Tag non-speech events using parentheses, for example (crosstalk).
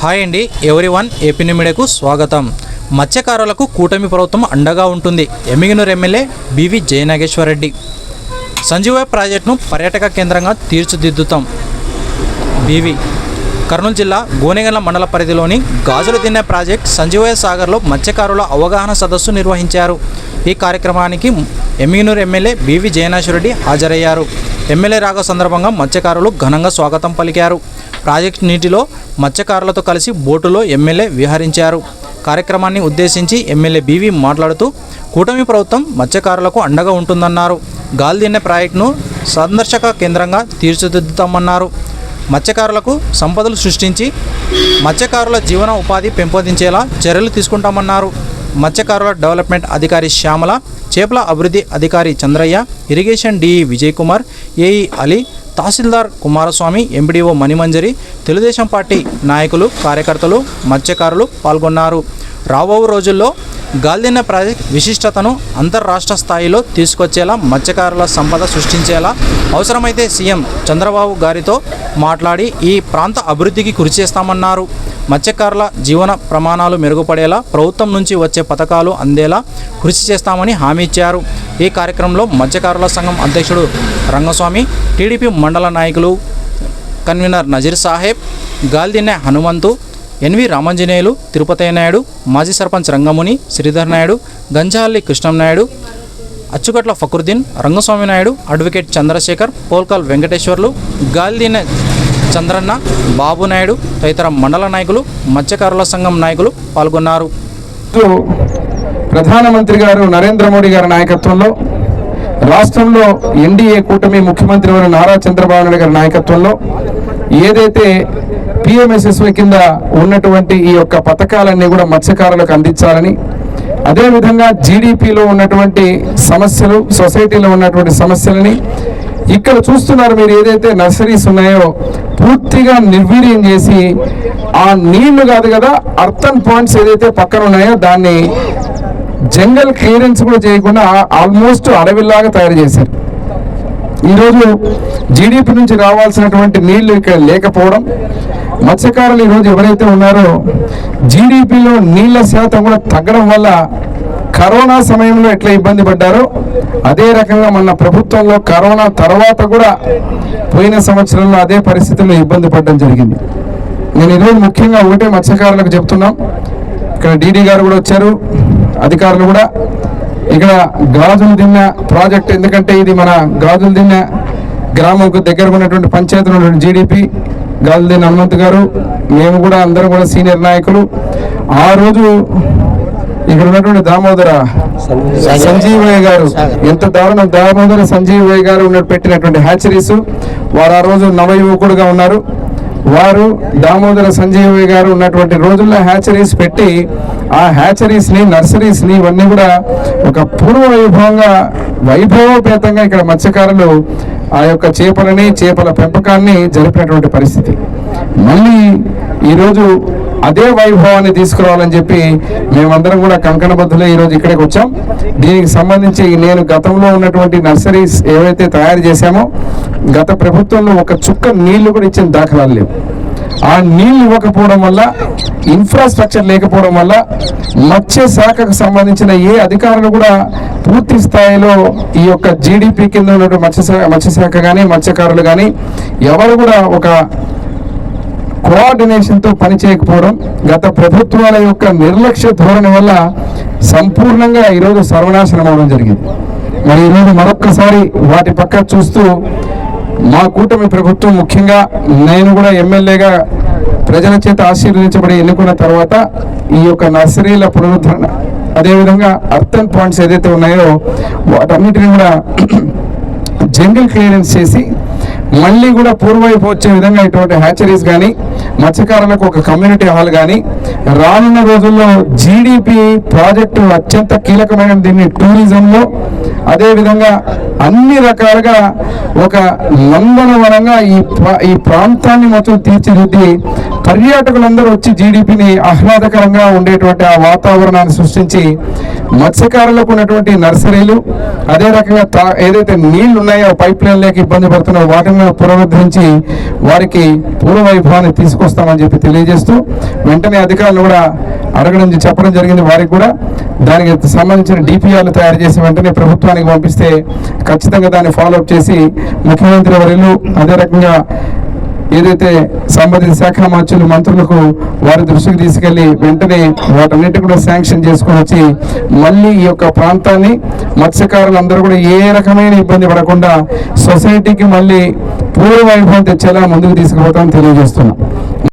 Hi అండి ఎవరి one AP మీడియాకు స్వాగతం. మత్స్యకారులకు కూటమి ప్రభుత్వం అండగా ఉంటుంది. Emmiganur MLA BV Jayanageswarareddy. Sanjeeva ప్రాజెక్టును పర్యాటక కేంద్రంగా తీర్చిదిద్దుతాం. బీవి. కర్నూలు జిల్లా గోనెగల్ల మండల పరిధిలోని గాజులు తిన్న ప్రాజెక్ట్ సంజీవయ్య సాగర్లో మత్స్యకారుల అవగాహన సదస్సు నిర్వహించారు. ఈ కార్యక్రమానికి ఎమ్మిగనూరు ఎమ్మెల్యే బివి జయనాశ్వరెడ్డి హాజరయ్యారు. ఎమ్మెల్యే రాగ సందర్భంగా మత్స్యకారులు ఘనంగా స్వాగతం పలికారు. ప్రాజెక్టు నీటిలో మత్స్యకారులతో కలిసి బోటులో ఎమ్మెల్యే విహరించారు. కార్యక్రమాన్ని ఉద్దేశించి ఎమ్మెల్యే బీవీ మాట్లాడుతూ కూటమి ప్రభుత్వం మత్స్యకారులకు అండగా ఉంటుందన్నారు. గాల్దిన్నె ప్రాజెక్టును సందర్శక కేంద్రంగా తీర్చిదిద్దుతామన్నారు. మత్స్యకారులకు సంపదలు సృష్టించి మత్స్యకారుల జీవన ఉపాధి పెంపొందించేలా చర్యలు తీసుకుంటామన్నారు. మత్స్యకారుల డెవలప్మెంట్ అధికారి శ్యామల చేపల అభివృద్ధి అధికారి Chandraiah irrigation DE Vijay Kumar AE Ali tahsildar Kumaraswamy MPDO Manimanjari Telugu Desam party నాయకులు కార్యకర్తలు మత్స్యకారులు పాల్గొన్నారు. రాబో రోజుల్లో గాల్దిన్న ప్రాజెక్ట్ విశిష్టతను అంతర్రాష్ట్ర స్థాయిలో తీసుకొచ్చేలా మత్స్యకారుల సంపద సృష్టించేలా అవసరమైతే సీఎం చంద్రబాబు గారితో మాట్లాడి ఈ ప్రాంత అభివృద్ధికి కృషి చేస్తామన్నారు. మత్స్యకారుల జీవన ప్రమాణాలు మెరుగుపడేలా ప్రభుత్వం నుంచి వచ్చే పథకాలు అందేలా కృషి చేస్తామని హామీ ఇచ్చారు. ఈ కార్యక్రమంలో మత్స్యకారుల సంఘం అధ్యక్షుడు రంగస్వామి టీడీపీ మండల నాయకులు కన్వీనర్ నజీర్ సాహెబ్ గాల్దిన్నె హనుమంతు ఎన్వి రామంజనేయులు తిరుపతయ్య నాయుడు మాజీ సర్పంచ్ రంగముని శ్రీధర్ నాయుడు గంజాల్లి కృష్ణంనాయుడు అచ్చుగట్ల ఫక్రుద్దీన్ రంగస్వామి నాయుడు అడ్వకేట్ చంద్రశేఖర్ పోల్కల్ వెంకటేశ్వర్లు గాల్దిన్నె చంద్రన్న బాబు నాయుడు తదితర మండల నాయకులు మత్స్యకారుల సంఘం నాయకులు పాల్గొన్నారు. ప్రధానమంత్రి గారు నరేంద్ర మోడీ గారి నాయకత్వంలో రాష్ట్రంలో ఎన్డీఏ కూటమి ముఖ్యమంత్రి వారు నారా చంద్రబాబు నాయుడు గారి నాయకత్వంలో ఏదైతే పిఎంఎస్ఎస్వై కింద ఉన్నటువంటి ఈ యొక్క పథకాలన్నీ కూడా మత్స్యకారులకు అందించాలని అదేవిధంగా జీడిపిలో ఉన్నటువంటి సమస్యలు సొసైటీలో ఉన్నటువంటి సమస్యలని ఇక్కడ చూస్తున్నారు మీరు ఏదైతే నర్సరీస్ ఉన్నాయో పూర్తిగా నిర్వీర్యం చేసి ఆ నీళ్ళు కాదు కదా అర్థన్ పాయింట్స్ ఏదైతే పక్కన ఉన్నాయో దాన్ని జంగల్ క్లియరెన్స్ కూడా చేయకుండా ఆల్మోస్ట్ అడవిలాగా తయారు చేశారు. ఈరోజు జీడిపి నుంచి రావాల్సినటువంటి నీళ్ళు ఇక్కడ లేకపోవడం మత్స్యకారులు ఈరోజు ఎవరైతే ఉన్నారో జీడిపిలో నీళ్ళ శాతం కూడా తగ్గడం వల్ల కరోనా సమయంలో ఎట్లా ఇబ్బంది పడ్డారో అదే రకంగా మన ప్రభుత్వంలో కరోనా తర్వాత కూడా పోయిన సంవత్సరంలో అదే పరిస్థితుల్లో ఇబ్బంది పడడం జరిగింది. నేను ఈరోజు ముఖ్యంగా ఒకటే మత్స్యకారులకు చెప్తున్నాం. ఇక్కడ డీడీ గారు కూడా వచ్చారు అధికారులు కూడా. ఇక్కడ గాజులు దిన్న ప్రాజెక్ట్ ఎందుకంటే ఇది మన గాజులు దిన్న గ్రామంకు దగ్గర ఉన్నటువంటి పంచాయతీలో ఉన్నటువంటి జీడిపి గాజులు దిన్న హనుమంత్ గారు మేము కూడా అందరం కూడా సీనియర్ నాయకులు. ఆ రోజు ఇక్కడ ఉన్నటువంటి దామోదర సంజీవయ్య గారు ఎంత దారుణం. దామోదర సంజీవయ్య గారు ఉన్నట్టు పెట్టినటువంటి హ్యాచరీస్ వారు ఆ రోజు నవయువకుడుగా ఉన్నారు. వారు దామోదర సంజీవయ్య గారు ఉన్నటువంటి రోజుల్లో హ్యాచరీస్ పెట్టి ఆ హ్యాచరీస్ని నర్సరీస్ని ఇవన్నీ కూడా ఒక పూర్వ వైభవంగా వైభవోపేతంగా ఇక్కడ మత్స్యకారులు ఆ యొక్క చేపలని చేపల పెంపకాన్ని జరిపినటువంటి పరిస్థితి. మళ్ళీ ఈరోజు అదే వైభవాన్ని తీసుకురావాలని చెప్పి మేమందరం కూడా కంకణబద్ధులే ఈరోజు ఇక్కడికి వచ్చాం. దీనికి సంబంధించి నేను గతంలో ఉన్నటువంటి నర్సరీస్ ఏవైతే తయారు చేశామో గత ప్రభుత్వంలో ఒక చుక్క నీళ్ళు కూడా ఇచ్చిన దాఖలాలు లేవు. ఆ నీళ్ళు ఇవ్వకపోవడం వల్ల ఇన్ఫ్రాస్ట్రక్చర్ లేకపోవడం వల్ల మత్స్య శాఖకు సంబంధించిన ఏ అధికారులు కూడా పూర్తి స్థాయిలో ఈ యొక్క జీడిపి కింద ఉన్నటువంటి మత్స్య మత్స్యశాఖ కానీ మత్స్యకారులు కానీ ఎవరు కూడా ఒక కోఆర్డినేషన్తో పనిచేయకపోవడం గత ప్రభుత్వాల యొక్క నిర్లక్ష్య ధోరణి వల్ల సంపూర్ణంగా ఈరోజు సర్వనాశనం అవడం జరిగింది. మరి ఈరోజు మరొక్కసారి వాటి పక్క చూస్తూ మా కూటమి ప్రభుత్వం ముఖ్యంగా నేను కూడా ఎమ్మెల్యేగా ప్రజల చేత ఆశీర్వదించబడి ఎన్నుకున్న తర్వాత ఈ యొక్క నర్సరీల పునరుద్ధరణ అదేవిధంగా అర్థన్ పాయింట్స్ ఏదైతే ఉన్నాయో వాటన్నిటిని కూడా (clears throat) జంగిల్ క్లియరెన్స్ చేసి మళ్ళీ కూడా పూర్వవైపు వచ్చే విధంగా ఇటువంటి హ్యాచరీస్ కానీ మత్స్యకారులకు ఒక కమ్యూనిటీ హాల్ కానీ రానున్న రోజుల్లో జీడిపి ప్రాజెక్టు అత్యంత కీలకమైన దీన్ని టూరిజంలో. అదేవిధంగా అన్ని రకాలుగా ఒక నందనవనంగా ఈ ఈ ప్రాంతాన్ని మొత్తం తీర్చిదిద్ది పర్యాటకులందరూ వచ్చి జీడిపిని ఆహ్లాదకరంగా ఉండేటువంటి ఆ వాతావరణాన్ని సృష్టించి మత్స్యకారులకు ఉన్నటువంటి నర్సరీలు అదే రకంగా తా ఏదైతే నీళ్ళు ఉన్నాయో పైప్ లైన్ లేక ఇబ్బంది పడుతున్నాయో వాటిని పునరుద్ధరించి వారికి పూర్వ వైభవాన్ని తీసుకొస్తామని చెప్పి తెలియజేస్తూ వెంటనే అధికారులు కూడా అడగడం చెప్పడం జరిగింది. వారికి కూడా దానికి సంబంధించిన డిపిఆర్లు తయారు చేసి వెంటనే ప్రభుత్వానికి పంపిస్తే ఖచ్చితంగా దాన్ని ఫాలో అప్ చేసి ముఖ్యమంత్రి వర్యులు అదే రకంగా ఏదైతే సంబంధిత శాఖ మంత్రులు మంత్రులకు వారి దృష్టికి తీసుకెళ్ళి వెంటనే వాటన్నిటి కూడా శాంక్షన్ చేసుకుని వచ్చి మళ్ళీ ఈ యొక్క ప్రాంతాన్ని మత్స్యకారులందరూ కూడా ఏ రకమైన ఇబ్బంది పడకుండా సొసైటీకి మళ్ళీ పూర్వ వైభవం తెచ్చేలా ముందుకు తీసుకుపోతామని తెలియజేస్తున్నాం.